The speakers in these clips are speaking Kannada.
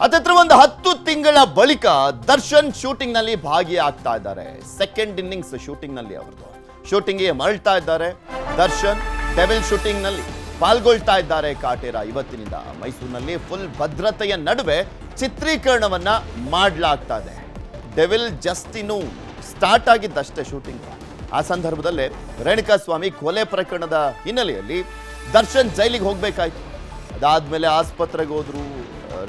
ಹತ್ತತ್ರ ಒಂದು ಹತ್ತು ತಿಂಗಳ ಬಳಿಕ ದರ್ಶನ್ ಶೂಟಿಂಗ್ನಲ್ಲಿ ಭಾಗಿಯಾಗ್ತಾ ಇದ್ದಾರೆ. ಸೆಕೆಂಡ್ ಇನ್ನಿಂಗ್ಸ್ ಶೂಟಿಂಗ್ನಲ್ಲಿ ಅವರದು ಶೂಟಿಂಗ್ಗೆ ಮರಳ್ತಾ ಇದ್ದಾರೆ. ದರ್ಶನ್ ಡೆವಿಲ್ ಶೂಟಿಂಗ್ನಲ್ಲಿ ಪಾಲ್ಗೊಳ್ತಾ ಇದ್ದಾರೆ ಕಾಟೇರ ಇವತ್ತಿನಿಂದ. ಮೈಸೂರಿನಲ್ಲಿ ಫುಲ್ ಭದ್ರತೆಯ ನಡುವೆ ಚಿತ್ರೀಕರಣವನ್ನ ಮಾಡಲಾಗ್ತಾ ಇದೆ. ಡೆವಿಲ್ ಜಸ್ಟ್ ಇನ್ನು ಸ್ಟಾರ್ಟ್ ಆಗಿದ್ದಷ್ಟೇ ಶೂಟಿಂಗ್ ಆ ಸಂದರ್ಭದಲ್ಲೇ ರೇಣುಕಾಸ್ವಾಮಿ ಕೊಲೆ ಪ್ರಕರಣದ ಹಿನ್ನೆಲೆಯಲ್ಲಿ ದರ್ಶನ್ ಜೈಲಿಗೆ ಹೋಗ್ಬೇಕಾಯ್ತು. ಅದಾದ್ಮೇಲೆ ಆಸ್ಪತ್ರೆಗೆ ಹೋದ್ರು.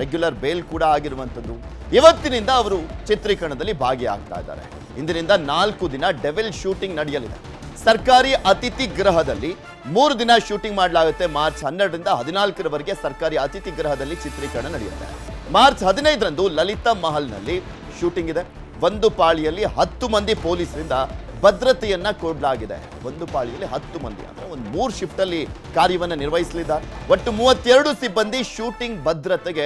ರೆಗ್ಯುಲರ್ ಬೇಲ್ ಕೂಡ ಆಗಿರುವಂಥದ್ದು. ಇವತ್ತಿನಿಂದ ಅವರು ಚಿತ್ರೀಕರಣದಲ್ಲಿ ಭಾಗಿಯಾಗ್ತಾ ಇದ್ದಾರೆ. ಇಂದಿನಿಂದ ನಾಲ್ಕು ದಿನ ಡೆವಿಲ್ ಶೂಟಿಂಗ್ ನಡೆಯಲಿದೆ. ಸರ್ಕಾರಿ ಅತಿಥಿ ಗೃಹದಲ್ಲಿ ಮೂರು ದಿನ ಶೂಟಿಂಗ್ ಮಾಡಲಾಗುತ್ತೆ. ಮಾರ್ಚ್ ಹನ್ನೆರಡರಿಂದ ಹದಿನಾಲ್ಕರವರೆಗೆ ಸರ್ಕಾರಿ ಅತಿಥಿ ಗೃಹದಲ್ಲಿ ಚಿತ್ರೀಕರಣ ನಡೆಯುತ್ತೆ. ಮಾರ್ಚ್ ಹದಿನೈದರಂದು ಲಲಿತಾ ಮಹಲ್ನಲ್ಲಿ ಶೂಟಿಂಗ್ ಇದೆ. ಒಂದು ಪಾಳಿಯಲ್ಲಿ ಹತ್ತು ಮಂದಿ ಪೊಲೀಸರಿಂದ ಭದ್ರತೆಯನ್ನ ಕೊಡಲಾಗಿದೆ. ಒಂದು ಪಾಳಿಯಲ್ಲಿ ಹತ್ತು ಮಂದಿ ಅಂದರೆ ಒಂದು ಮೂರು ಶಿಫ್ಟ್ ಅಲ್ಲಿ ಕಾರ್ಯವನ್ನು ನಿರ್ವಹಿಸಲಿದ್ದಾರೆ. ಒಟ್ಟು ಮೂವತ್ತೆರಡು ಸಿಬ್ಬಂದಿ ಶೂಟಿಂಗ್ ಭದ್ರತೆಗೆ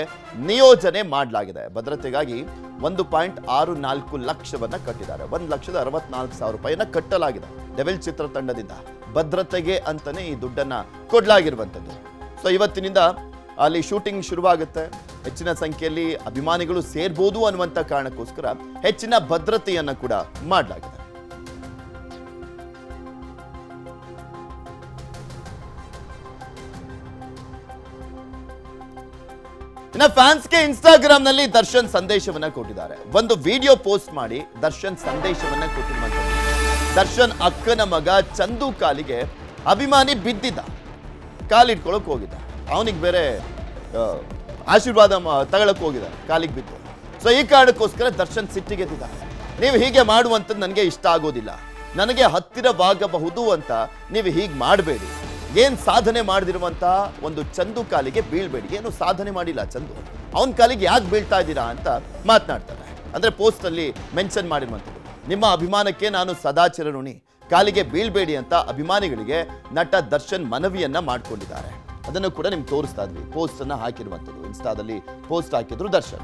ನಿಯೋಜನೆ ಮಾಡಲಾಗಿದೆ. ಭದ್ರತೆಗಾಗಿ ಒಂದು ಪಾಯಿಂಟ್ ಆರು ನಾಲ್ಕು ಲಕ್ಷವನ್ನ ಕಟ್ಟಿದ್ದಾರೆ. ಒಂದು ಲಕ್ಷದ ಅರವತ್ನಾಲ್ಕು ಸಾವಿರ ರೂಪಾಯಿಯನ್ನ ಕಟ್ಟಲಾಗಿದೆ. ಡೆವಿಲ್ ಚಿತ್ರತಂಡದಿಂದ ಭದ್ರತೆಗೆ ಅಂತಲೇ ಈ ದುಡ್ಡನ್ನ ಕೊಡಲಾಗಿರುವಂಥದ್ದು. ಸೊ ಇವತ್ತಿನಿಂದ ಅಲ್ಲಿ ಶೂಟಿಂಗ್ ಶುರುವಾಗುತ್ತೆ. ಹೆಚ್ಚಿನ ಸಂಖ್ಯೆಯಲ್ಲಿ ಅಭಿಮಾನಿಗಳು ಸೇರ್ಬೋದು ಅನ್ನುವಂಥ ಕಾರಣಕ್ಕೋಸ್ಕರ ಹೆಚ್ಚಿನ ಭದ್ರತೆಯನ್ನು ಕೂಡ ಮಾಡಲಾಗಿದೆ. ಇನ್ನ ಫ್ಯಾನ್ಸ್ಗೆ ಇನ್ಸ್ಟಾಗ್ರಾಮ್ನಲ್ಲಿ ದರ್ಶನ್ ಸಂದೇಶವನ್ನ ಕೊಟ್ಟಿದ್ದಾರೆ. ಒಂದು ವಿಡಿಯೋ ಪೋಸ್ಟ್ ಮಾಡಿ ದರ್ಶನ್ ಸಂದೇಶವನ್ನ ಕೊಟ್ಟಿರುವಂತದ್ದು ದರ್ಶನ್ ಅಕ್ಕನ ಮಗ ಚಂದು ಕಾಲಿಗೆ ಅಭಿಮಾನಿ ಬಿದ್ದಿದ್ದ. ಕಾಲಿಟ್ಕೊಳಕ್ ಹೋಗಿದ್ದ. ಅವನಿಗೆ ಬೇರೆ ಆಶೀರ್ವಾದ ತಗೊಳಕ್ ಹೋಗಿದ್ದ. ಕಾಲಿಗೆ ಬಿದ್ದು. ಸೊ ಈ ಕಾರಣಕ್ಕೋಸ್ಕರ ದರ್ಶನ್ ಸಿಟ್ಟಿಗೆದ್ದಿದ್ದ ನೀವು ಹೀಗೆ ಮಾಡುವಂಥದ್ದು ನನಗೆ ಇಷ್ಟ ಆಗೋದಿಲ್ಲ. ನನಗೆ ಹತ್ತಿರವಾಗಬಹುದು ಅಂತ ನೀವು ಹೀಗೆ ಮಾಡಬೇಡಿ. ಏನ್ ಸಾಧನೆ ಮಾಡಿದಿರುವಂತಹ ಒಂದು ಚಂದು ಕಾಲಿಗೆ ಬೀಳ್ಬೇಡಿ ಏನು ಸಾಧನೆ ಮಾಡಿಲ್ಲ ಚಂದು. ಅವನ ಕಾಲಿಗೆ ಯಾಕೆ ಬೀಳ್ತಾ ಇದ್ದೀರಾ ಅಂತ ಮಾತನಾಡ್ತಾರೆ. ಅಂದರೆ ಪೋಸ್ಟಲ್ಲಿ ಮೆನ್ಷನ್ ಮಾಡಿರುವಂಥದ್ದು. ನಿಮ್ಮ ಅಭಿಮಾನಕ್ಕೆ ನಾನು ಸದಾ ಚಿರಋಣಿ ಕಾಲಿಗೆ ಬೀಳ್ಬೇಡಿ ಅಂತ ಅಭಿಮಾನಿಗಳಿಗೆ ನಟ ದರ್ಶನ್ ಮನವಿಯನ್ನ ಮಾಡ್ಕೊಂಡಿದ್ದಾರೆ. ಅದನ್ನು ಕೂಡ ನಿಮ್ಗೆ ತೋರಿಸ್ತಾ ಇದ್ವಿ. ಪೋಸ್ಟನ್ನು ಹಾಕಿರುವಂಥದ್ದು. ಇನ್ಸ್ಟಾದಲ್ಲಿ ಪೋಸ್ಟ್ ಹಾಕಿದ್ರು ದರ್ಶನ್.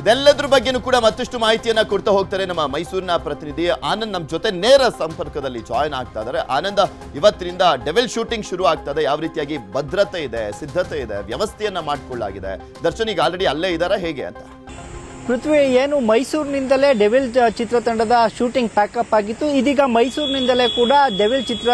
ಇದೆಲ್ಲದ್ರ ಬಗ್ಗೆನೂ ಕೂಡ ಮತ್ತಷ್ಟು ಮಾಹಿತಿಯನ್ನ ಕೊಡ್ತಾ ಹೋಗ್ತಾರೆ ನಮ್ಮ ಮೈಸೂರಿನ ಪ್ರತಿನಿಧಿ ಆನಂದ್. ನಮ್ಮ ಜೊತೆ ನೇರ ಸಂಪರ್ಕದಲ್ಲಿ ಜಾಯ್ನ್ ಆಗ್ತಾ ಇದ್ದಾರೆ. ಆನಂದ, ಇವತ್ತಿನಿಂದ ಡೆವಿಲ್ ಶೂಟಿಂಗ್ ಶುರು ಆಗ್ತಾ ಇದೆ. ಯಾವ ರೀತಿಯಾಗಿ ಭದ್ರತೆ ಇದೆ, ಸಿದ್ಧತೆ ಇದೆ, ವ್ಯವಸ್ಥೆಯನ್ನ ಮಾಡ್ಕೊಳ್ಳಾಗಿದೆ ದರ್ಶನ್ ಈಗ ಆಲ್ರೆಡಿ ಅಲ್ಲೇ ಇದಾರ? ಹೇಗೆ ಅಂತ? ಪೃಥ್ವಿ, ಏನು ಮೈಸೂರಿನಿಂದಲೇ ಡೆವಿಲ್ ಚಿತ್ರತಂಡದ ಶೂಟಿಂಗ್ ಪ್ಯಾಕಪ್ ಆಗಿತ್ತು. ಇದೀಗ ಮೈಸೂರಿನಿಂದಲೇ ಕೂಡ ಡೆವಿಲ್ ಚಿತ್ರ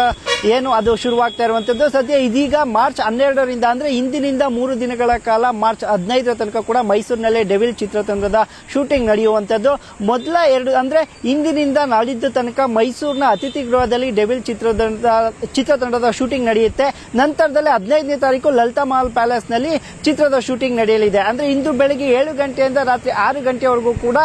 ಏನು ಅದು ಶುರುವಾಗ್ತಾ ಇರುವಂತದ್ದು. ಸದ್ಯ ಇದೀಗ ಮಾರ್ಚ್ ಹನ್ನೆರಡರಿಂದ ಅಂದ್ರೆ ಇಂದಿನಿಂದ ಮೂರು ದಿನಗಳ ಕಾಲ ಮಾರ್ಚ್ ಹದಿನೈದರ ತನಕ ಕೂಡ ಮೈಸೂರಿನಲ್ಲೇ ಡೆವಿಲ್ ಚಿತ್ರತಂಡದ ಶೂಟಿಂಗ್ ನಡೆಯುವಂತದ್ದು. ಮೊದಲ ಎರಡು ಅಂದ್ರೆ ಇಂದಿನಿಂದ ನಾಳಿದ್ದು ತನಕ ಮೈಸೂರಿನ ಅತಿಥಿ ಗೃಹದಲ್ಲಿ ಡೆವಿಲ್ ಚಿತ್ರತಂಡ ಚಿತ್ರತಂಡದ ಶೂಟಿಂಗ್ ನಡೆಯುತ್ತೆ. ನಂತರದಲ್ಲಿ ಹದಿನೈದನೇ ತಾರೀಕು ಲಲಿತಾ ಮಹಲ್ ಪ್ಯಾಲೇಸ್ನಲ್ಲಿ ಚಿತ್ರದ ಶೂಟಿಂಗ್ ನಡೆಯಲಿದೆ. ಅಂದ್ರೆ ಇಂದು ಬೆಳಿಗ್ಗೆ ಏಳು ಗಂಟೆಯಿಂದ ರಾತ್ರಿ ಆರು ಗಂಟೆವರೆಗೂ ಕೂಡ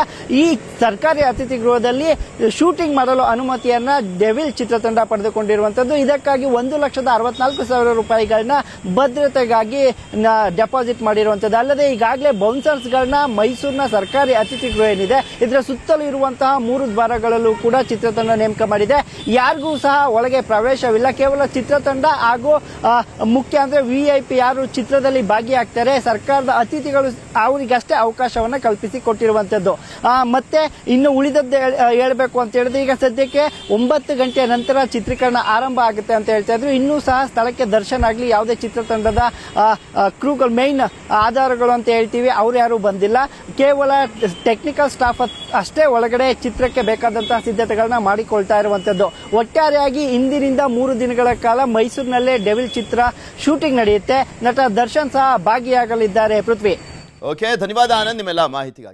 ಈ ಸರ್ಕಾರಿ ಅತಿಥಿ ಗೃಹದಲ್ಲಿ ಶೂಟಿಂಗ್ ಮಾಡಲು ಅನುಮತಿಯನ್ನ ಡೆವಿಲ್ ಚಿತ್ರತಂಡ ಪಡೆದುಕೊಂಡಿರುವಂತದ್ದು. ಇದಕ್ಕಾಗಿ ಒಂದು ಲಕ್ಷದ ಅರವತ್ನಾಲ್ಕು ಸಾವಿರ ರೂಪಾಯಿಗಳನ್ನ ಭದ್ರತೆಗಾಗಿ ಡೆಪಾಸಿಟ್ ಮಾಡಿರುವಂತದ್ದು. ಅಲ್ಲದೆ ಈಗಾಗಲೇ ಬೌನ್ಸರ್ಸ್ಗಳನ್ನ ಮೈಸೂರಿನ ಸರ್ಕಾರಿ ಅತಿಥಿ ಗೃಹ ಏನಿದೆ, ಇದರ ಸುತ್ತಲೂ ಇರುವಂತಹ ಮೂರು ದ್ವಾರಗಳಲ್ಲೂ ಕೂಡ ಚಿತ್ರತಂಡ ನೇಮಕ ಮಾಡಿದೆ. ಯಾರಿಗೂ ಸಹ ಒಳಗೆ ಪ್ರವೇಶವಿಲ್ಲ. ಕೇವಲ ಚಿತ್ರತಂಡ ಹಾಗೂ ಮುಖ್ಯ ಅಂದ್ರೆ ವಿ ಐ ಪಿ ಯಾರು ಚಿತ್ರದಲ್ಲಿ ಭಾಗಿಯಾಗ್ತಾರೆ, ಸರ್ಕಾರದ ಅತಿಥಿಗಳು ಅವರಿಗಷ್ಟೇ ಅವಕಾಶವನ್ನ ಕಲ್ಪಿಸಿ ಕೊಟ್ಟಿರುವಂತದ್ದು. ಮತ್ತೆ ಇನ್ನು ಉಳಿದದ್ದು ಹೇಳಬೇಕು ಅಂತ ಹೇಳಿದ್ರೆ ಈಗ ಸದ್ಯಕ್ಕೆ ಒಂಬತ್ತು ಗಂಟೆ ನಂತರ ಚಿತ್ರೀಕರಣ ಆರಂಭ ಆಗುತ್ತೆ ಅಂತ ಹೇಳ್ತಾ ಇದ್ರು. ಇನ್ನೂ ಸಹ ಸ್ಥಳಕ್ಕೆ ದರ್ಶನ ಆಗಲಿ, ಯಾವುದೇ ಚಿತ್ರತಂಡದ ಕ್ರೂಗಳು ಮೇನ್ ಆಧಾರಗಳು ಅಂತ ಹೇಳ್ತೀವಿ. ಅವ್ರು ಯಾರು ಬಂದಿಲ್ಲ. ಕೇವಲ ಟೆಕ್ನಿಕಲ್ ಸ್ಟಾಫ್ ಅಷ್ಟೇ ಒಳಗಡೆ ಚಿತ್ರಕ್ಕೆ ಬೇಕಾದಂತಹ ಸಿದ್ಧತೆಗಳನ್ನ ಮಾಡಿಕೊಳ್ತಾ ಇರುವಂತದ್ದು. ಒಟ್ಟಾರೆಯಾಗಿ ಇಂದಿನಿಂದ ಮೂರು ದಿನಗಳ ಕಾಲ ಮೈಸೂರಿನಲ್ಲೇ ಡೆವಿಲ್ ಚಿತ್ರ ಶೂಟಿಂಗ್ ನಡೆಯುತ್ತೆ. ನಟ ದರ್ಶನ್ ಸಹ ಭಾಗಿಯಾಗಲಿದ್ದಾರೆ, ಪೃಥ್ವಿ. ಓಕೆ ಧನ್ಯವಾದ ಆನಂದ್, ನಿಮ್ಮೆಲ್ಲ ಮಾಹಿತಿಗಾಗಿ.